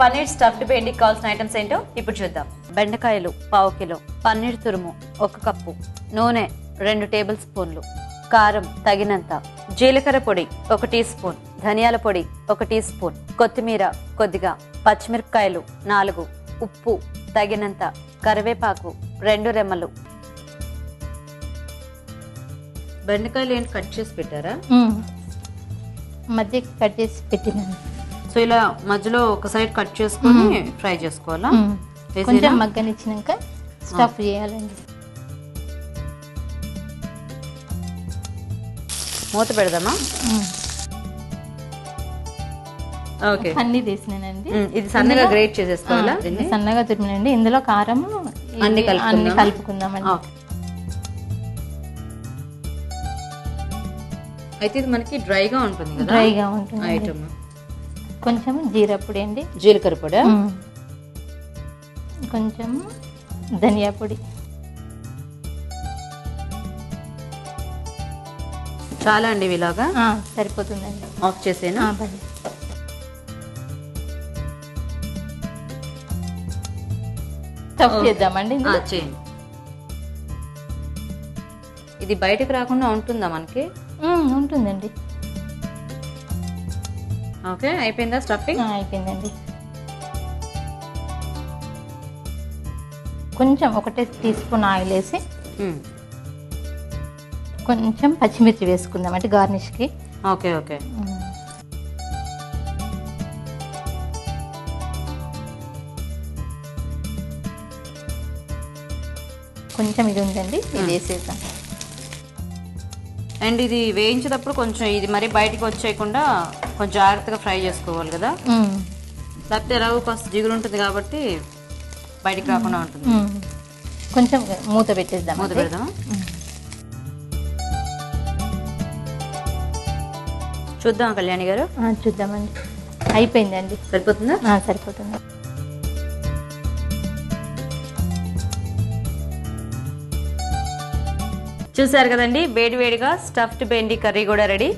Paneer stuffed బెండికి కావాల్సిన items ఏంటో ఇప్పుడు చూద్దాం. బెండకాయలు పావు కిలో పన్నీర్ తురుము ఒక కప్పు నూనె రెండు టేబుల్ స్పూన్లు కారం తగినంత జీలకర్ర పొడి ఒక టీ స్పూన్ ధనియాల పొడి ఒక టీ స్పూన్ కొత్తిమీర కొద్దిగా పచ్చిమిరపకాయలు నాలుగు ఉప్పు తగినంత కరివేపాకు రెండు రెమ్మలు. బెండకాయలు ఏంటి కట్ చేసి పెట్టారా? మ్మ్. మధ్యకి కట్ చేసి పెట్టినాను. సో ఇలా మధ్యలో ఒక సైడ్ కట్ చేసుకొని ఫ్రై చేసుకోవాలా? కొంచెం మగ్గనిచ్చినాక స్టఫ్ చేయాలండి. మూత పెడదామా. ఓకే. పన్నీర్ వేసినానండి. ఇది సన్నగా గ్రేట్ చేసేసుకోవాలా? సన్నగా తురిమినండి. ఇందులో కారం అన్ని అన్ని కలుపుకుందామా? కలుపుకుందామండి. అయితే ఇది మనకి డ్రైగా ఉంటుంది కదా? డ్రైగా ఉంటుంది ఐటమ్. కొంచెం జీరా పొడి అండి. జీలకర్ర పొడి. కొంచెం ధనియా పొడి. చాలా అండి ఇలాగా? సరిపోతుందండి. ఆఫ్ చేసేనా. స్టఫ్ చేద్దామండి? చేయండి. ఇది బయటకు రాకుండా ఉంటుందా మనకి? ఉంటుందండి. ఓకే అయిపోయిందా స్టఫింగ్? అయిపోయిందండి. కొంచెం ఒకటే టీ స్పూన్ ఆయిల్ వేసి కొంచెం పచ్చిమిర్చి వేసుకుందాం అంటే గార్నిష్కి. Okay okay. కొంచెం ఇది ఉందండి ఇది వేసేద్దాం. అండ్ ఇది వేయించేటప్పుడు కొంచెం ఇది మరి బయటికి వచ్చేయకుండా కొంచెం జాగ్రత్తగా ఫ్రై చేసుకోవాలి కదా. లేకపోతే ఎలాగో కాస్త జిగురు ఉంటుంది కాబట్టి బయటికి రాకుండా ఉంటుంది. కొంచెం మూత పెట్టేద్దాం మూత పెడదామా? చూద్దాం కళ్యాణి గారు? చూద్దామండి. అయిపోయిందండి. సరిపోతుందా? సరిపోతుంది. చూసారు కదండి వేడివేడిగా స్టఫ్డ్ బెండి కర్రీ కూడా రెడీ.